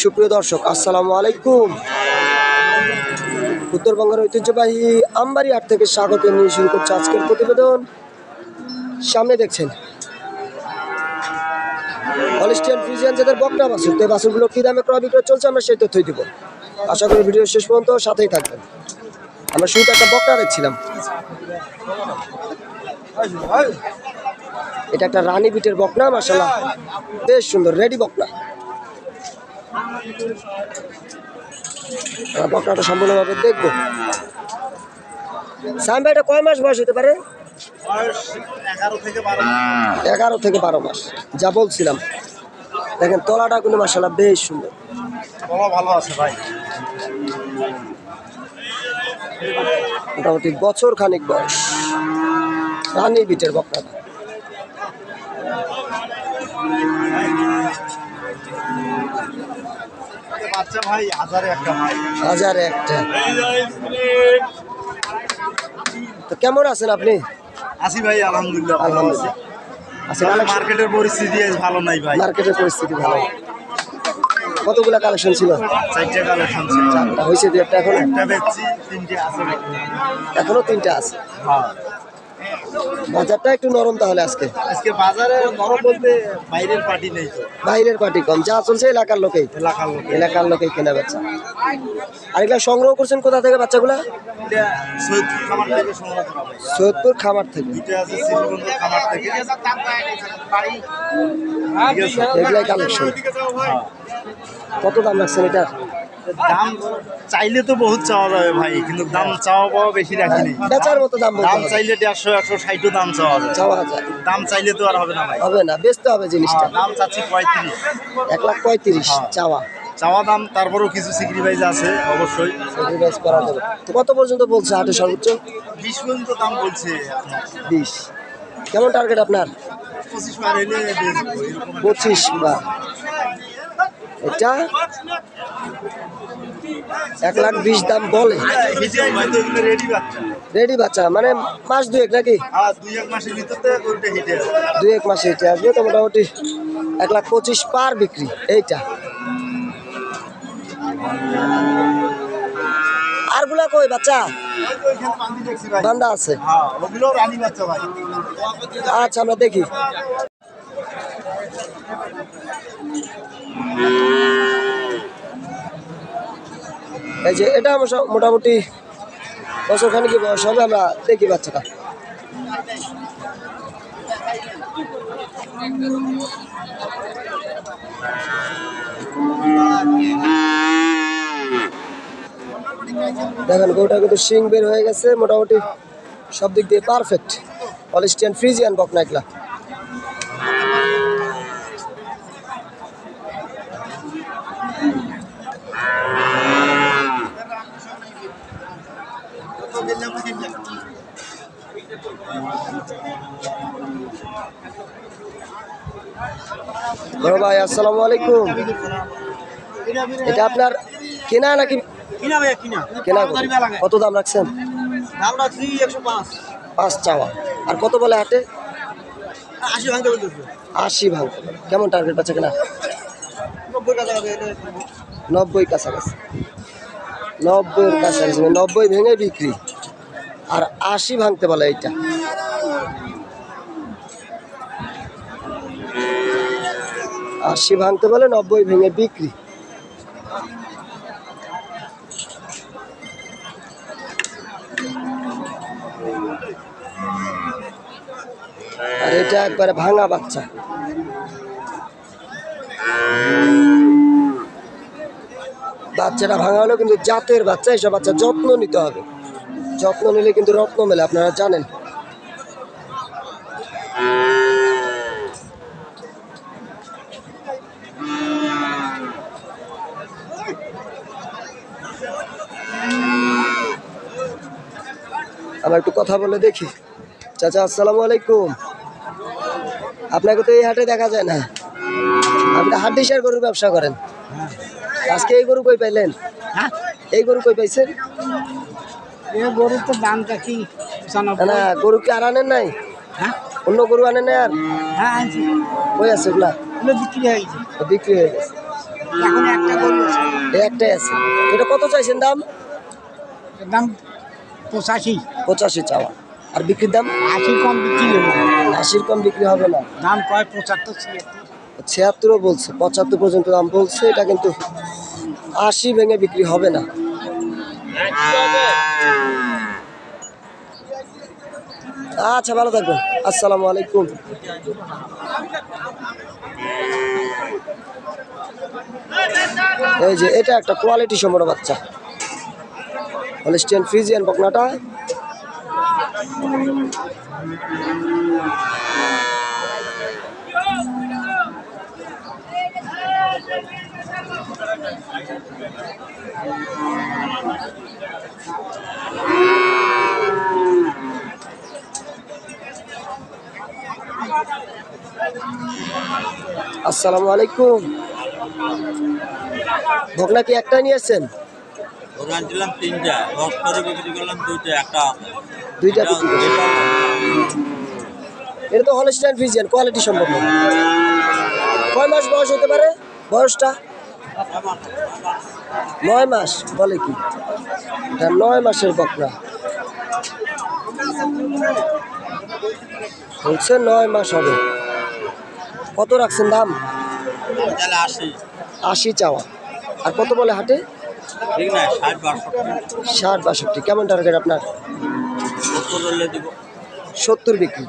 সুপ্রিয় দর্শক, আসসালামু আলাইকুম। উত্তরবঙ্গের ঐতিহ্যবাহী আমবাড়ি হাট থেকে স্বাগত নিয়ে শুরু করছে আজকের প্রতিবেদন। সামনে দেখছেন। অলিস্টিয়ান ফ্রিজিয়ান যাদের বকনা বাছুর, তো এই বাছুরগুলো কী দামে ক্রয় বিক্রয় চলছে আমরা সেই তথ্যই দিব। আশা করি ভিডিও শেষ পর্যন্ত সাথেই থাকবেন। আমরা শুরুতে একটা বকনা দেখছিলাম। এটা একটা রানী বিটের বকনা মাসাল্লাহ বেশ সুন্দর রেডি বকনা। বকনাটা সম্পূর্ণভাবে দেখব। সাম ভাই এটা কয় মাস বয়স হতে পারে? এগারো থেকে বারো এগারো থেকে বারো মাস। যা বলছিলাম। দেখেন তলাটা কিন্তু মাসাল্লাহ বেশ সুন্দর। ভালো আছে ভাই। মোটামুটি বছর খানিক বয়স। রানী বিটের বকনাটা হাজারে একটা। তো কেমন আছেন আপনি? আসি ভাই আলহামদুলিল্লাহ আলহামদুলিল্লাহ। আচ্ছা মার্কেটের পরিস্থিতি ভালো নাই ভাই। মার্কেটের পরিস্থিতি ভালো। কতগুলা কালেকশন ছিল? চারটে কালেকশন ছিল। চারটা। হয়েছে দু একটা এখন? একটা বেচছি তিনটে আছে এখনও তিনটা আছে। হ্যাঁ। বাজারটা একটু নরম তাহলে আজকে? আজকে বাজারে নরম বলতে বাইরের পার্টি নেই তো। বাইরের পার্টি কম। যা চলছে এলাকার লোকেই। এলাকার লোক এলাকার লোকেই কেনা বেচা। আর এগুলা সংগ্রহ করছেন কোথা থেকে বাচ্চাগুলা? এটা সৈয়দপুর খামার থেকে এটা এগুলাই কালেকশন হ্যাঁ। কত দাম রাখছেন এটার দাম চাইলে তো বহুত চাওয়া যাবে ভাই কিন্তু দাম চাওয়া পাওয়া বেশি রাখিনি বেচার মতো দাম দাম চাইলে দেড়শো একশো ষাটও দাম চাওয়া যায়। চাওয়া যায়। দাম চাইলে তো আর হবে না ভাই। হবে না বেচতে হবে জিনিসটা। হ্যাঁ, দাম চাচ্ছি পঁয়ত্রিশ। এক লাখ পঁয়ত্রিশ হ্যাঁ। চাওয়া। চাওয়া দাম তারপরেও কিছু সিক্রিফাইস আছে অবশ্যই। স্যাক্রিফাইস করা যাবে। তো কত পর্যন্ত বলছে হাটে সর্বোচ্চ? বিশ পর্যন্ত দাম বলছে। বিশ। কেমন টার্গেট আপনার? পঁচিশ এরকম। পঁচিশ বা এটা এক লাখ বিশ দাম বলে। রেডি বাচ্চা মানে মাস দুয়েক নাকি? দুই এক এক মাসে এটা আসবে, তো মোটামুটি এক লাখ পঁচিশ পার বিক্রি, এইটা। আরগুলা কই বাচ্চা? বান্দা আছে। আচ্ছা আমরা দেখি। এই যে এটা মোটামুটি বছর খানিক বয়স হবে, আমরা দেখি বাচ্চাটা। দেখেন, গরুটা কিন্তু শিং বের হয়ে গেছে, মোটামুটি সব দিক দিয়ে পারফেক্ট অলিস্টিয়ান ফ্রিজিয়ান বকনা এগুলা। বড় ভাই আসসালামু আলাইকুম। এটা আপনার কেনা নাকি কিনা ভাইয়া কিনা। কেনা কত দাম রাখছেন? দাম রাখছি একশো পাঁচ। পাঁচ চাওয়া। আর কত বলে হাটে? আশি ভাঙতে আশি ভাগ কেমন টার্গেট পাচ্ছে কিনা? নব্বই নব্বই কাছাকাছি। নব্বইয়ের কাছাকাছি মানে নব্বই ভেঙে বিক্রি। আর আশি ভাঙতে বলে এইটা। আশি ভাঙতে বলে নব্বই ভেঙে বিক্রি। আর এটা একবারে ভাঙা বাচ্চা। বাচ্চাটা ভাঙা হলেও কিন্তু জাতের বাচ্চা এসব বাচ্চা যত্ন নিতে হবে। যত্ন নিলে কিন্তু রত্ন মেলে, আপনারা জানেন। আমরা একটু কথা বলে দেখি। চাচা আসসালামু আলাইকুম। আপনাকে তো এই হাটে দেখা যায় না। আপনি হাট ডিসার গরুর ব্যবসা করেন। আজকে এই গরু কই পাইলেন? এই গরু কই পাইছেন? গরুর তো দামটা কি না, না গরু কি আর আনেন নাই? হ্যাঁ? অন্য গরু আনেন নাই আর? হ্যাঁ কই আছে ওগুলা? বিক্রি হয়ে গেছে। বিক্রি হয়ে গেছে। এখন একটা গরু আছে। এই একটাই আছে। এটা কত চাইছেন দাম? দাম পঁচাশি। পঁচাশি চাওয়া। আর বিক্রির দাম? আশি কম বিক্রি হবে আশির কম বিক্রি হবে না। দাম কয়? পঁচাত্তর ছিয়াত্তর। ছিয়াত্তরও বলছে পঁচাত্তর পর্যন্ত দাম বলছে এটা কিন্তু আশি ভেঙে বিক্রি হবে না। আচ্ছা ভালো থাকবেন। আসসালামু আলাইকুম। এই যে এটা একটা কোয়ালিটি সম্পন্ন বাচ্চা। হলিস্টিয়ান ফ্রিজিয়ান বকনাটা আসসালামু আলাইকুম বকনা কি একটাই নিয়ে এসছেন ওরা আনছিলাম তিনটা। করে বিক্রি করলাম দুইটা একটা দুইটা বিক্রি এটা তো হলিস্টাইন ফ্রিজিয়ান কোয়ালিটি সম্পন্ন। কয় মাস বয়স হতে পারে বয়সটা? নয় মাস বলে কি? এটা নয় মাসের বকরা। বলছে নয় মাস হবে। কত রাখছেন দাম? আসি আশি চাওয়া। আর কত বলে হাটে? ষাট বাষট্টি। কেমন টার্গেট আপনার? সত্তর বিক্রি।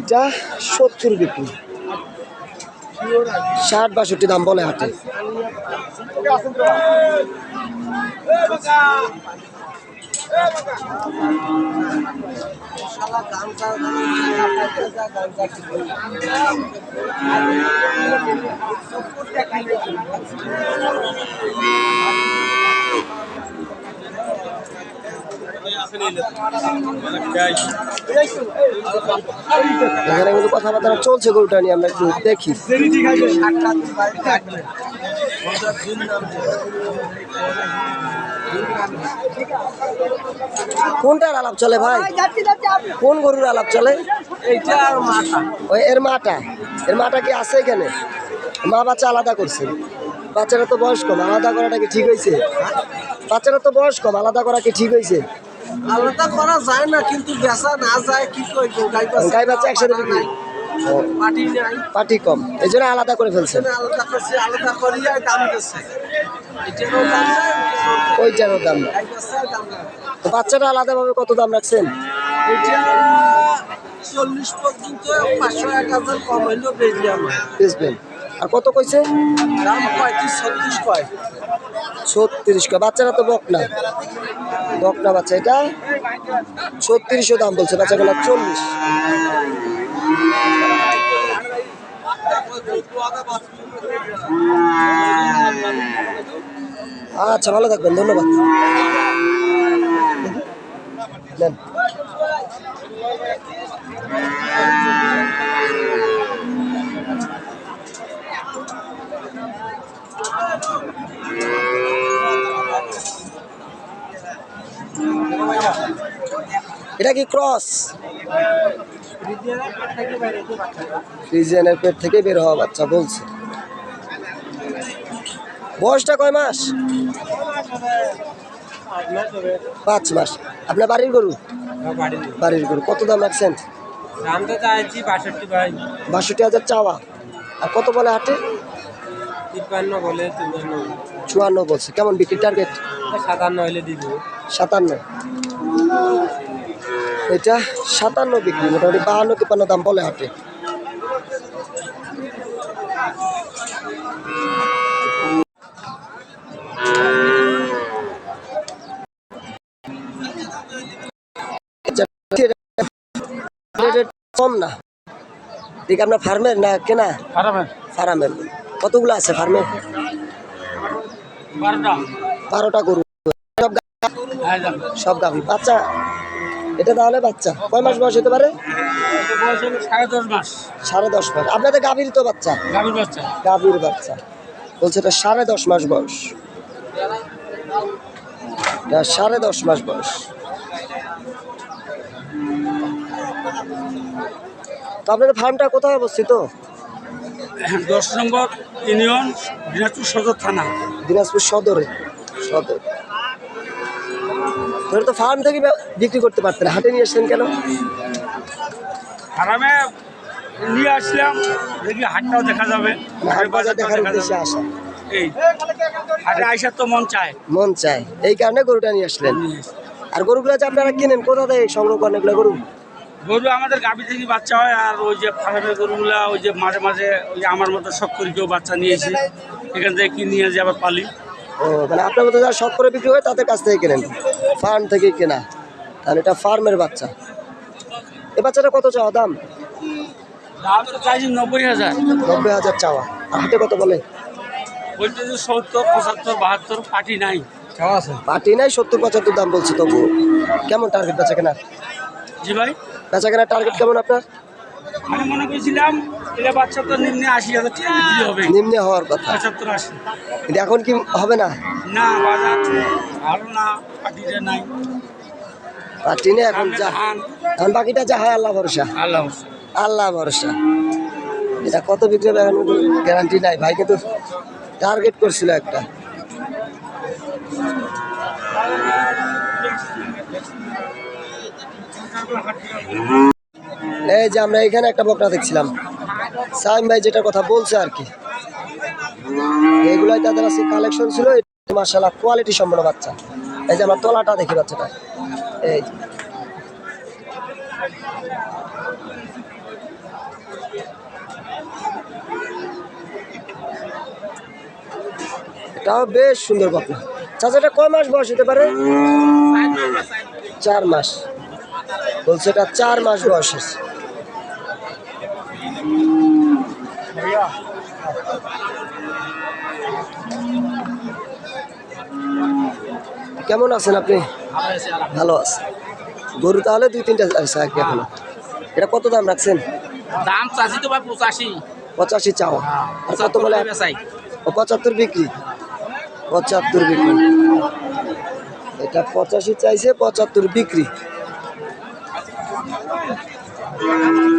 এটা সত্তর বিক্রি। ষাট বাষট্টি দাম বলে হাটে। চলছে গরুটা নিয়ে আমরা একটু দেখি। কোনটার আলাপ চলে ভাই? কোন গরুর আলাপ চলে? ওই এর মাটা এর মাটা কি আছে এখানে? মা বাচ্চা আলাদা করছে। বাচ্চারা তো বয়স কম আলাদা করাটা কি ঠিক হয়েছে বাচ্চারা তো বয়স কম আলাদা করা কি ঠিক হয়েছে আলাদা করা যায় না কিন্তু বেচা না যায় কি করব? গাই বাচ্চা একসাথে বিক্রি পাটি কম। এই জন্য আলাদা করে নাই ওইটারও দাম না তো বাচ্চাটা আলাদাভাবে কত দাম রাখছেন? চল্লিশ পর্যন্ত পাঁচশো এক হাজার কম হইলেও বেচবেন আর কত কইছে? দাম পঁয়ত্রিশ ছত্রিশ কয়। ছত্রিশ কা বাচ্চারা তো বকনা। বকনা বাচ্চা। এটা ছত্রিশও দাম বলছে বাচ্চাগুলো চল্লিশ। আচ্ছা ভালো থাকবেন ধন্যবাদ। নেন এটা কি ক্রস? পেট থেকে বের হওয়া বাচ্চা বলছে। বয়সটা কয় মাস? পাঁচ মাস। আপনার বাড়ির গরু? বাড়ির গরু। কত দাম রাখছেন? দাম তো চাইছি বাষট্টি ভাই। বাষট্টি হাজার চাওয়া। আর কত বলে হাটে? তিপ্পান্ন বলে চুয়ান্ন। বলছে। কেমন বিক্রি টার্গেট সাতান্ন হলে দিব। সাতান্ন। এটা সাতান্ন বিক্রি। মোটামুটি বাহান্ন তিপ্পান্ন দাম বলে হাটে। কম না? ঠিক আপনার ফার্মের না কেনা? ফার্মের কতগুলো আছে ফার্মে? বারোটা। গরু। সব গা- সব গাভী। বাচ্চা? এটা তাহলে বাচ্চা। কয় মাস বয়স হতে পারে? সাড়ে দশ মাস। সাড়ে দশ মাস। আপনাদের গাভীর তো বাচ্চা? গাভীর বাচ্চা। গাভীর বাচ্চা। বলছে এটা সাড়ে দশ মাস বয়স। সাড়ে দশ মাস বয়স। তো আপনাদের ফার্মটা কোথায় অবস্থিত? দশ নম্বর ইউনিয়ন দিনাজপুর সদর থানা। দিনাজপুর সদরে। সদর। তোর তো ফার্ম থেকে বিক্রি করতে পারতেন হাটে নিয়ে এসছেন কেন? আরামে নিয়ে আসলাম দেখি হাটটাও দেখা যাবে বাজার দেখার উদ্দেশ্যে আসা। এই হাটে আইসার তো মন চায়। মন চায়। এই কারণে গরুটা নিয়ে আসলেন। আর গরুগুলো যে আপনারা কিনেন কোথা থেকে সংগ্রহ করেন এগুলো গরু? গরু আমাদের গাভি থেকে বাচ্চা হয় আর ওই যে ফার্মের গরুগুলা ওই যে মাঝে মাঝে ওই যে আমার মতো শখ করে কেউ বাচ্চা নিয়েছি এখান থেকে কিনে নিয়ে যে আবার পালি। ও মানে আপনার মতো যারা শখ করে বিক্রি হয় তাদের কাছ থেকে কেনেন? ফার্ম থেকে কেনা। তাহলে এটা ফার্মের বাচ্চা। এ বাচ্চাটা কত চাওয়া দাম? দাম তো চাইছি নব্বই হাজার। নব্বই হাজার চাওয়া। আর কত বলে? বলতে যে সত্তর পঁচাত্তর বাহাত্তর পার্টি নাই। পাটি নাই সত্তর পঁচাত্তর দাম বলছে তবু কেমন টার্গেট বেচা কেনা জি ভাই। বেচা কেনার টার্গেট কেমন আপনার? আমি মনে করছিলাম এটা বাচ্চা তো নিম্নে আশি হাজার টাকা বিক্রি হবে। নিম্নে হওয়ার কথা। পঁচাত্তর আশি। এখন কি হবে না? না বাজার ভালো না নাই। পাটি এখন যা ধান। এখন বাকিটা যা হয় আল্লাহ ভরসা। আল্লাহ আল্লাহ ভরসা। এটা কত বিক্রি হবে এখন গ্যারান্টি নাই। ভাই কিন্তু টার্গেট করছিল একটা। এই যে আমরা এখানে একটা বকরা দেখছিলাম। সাইম ভাই যেটা কথা বলছে আর কি। এগুলাই তাদের আছে কালেকশন ছিল মার্শাল্লাহ কোয়ালিটি সম্পন্ন বাচ্চা। এই যে আমার তলাটা দেখি বাচ্চাটা। এই এটাও বেশ সুন্দর বকনা। চাচাটা কয় মাস বয়স হতে পারে? চার মাস। বলছে এটা চার মাস বয়স আছে। কেমন আছেন আপনি? ভালো আছে গরু তাহলে দুই তিনটা আছে আর কি এখনও। এটা কত দাম রাখছেন? দাম চাষি তো ভাই পঁচাশি। পঁচাশি চাওয়া আর কত বলে? ও পঁচাত্তর বিক্রি? পঁচাত্তর বিক্রি। এটা পঁচাশি চাইছে পঁচাত্তর বিক্রি। Obrigado.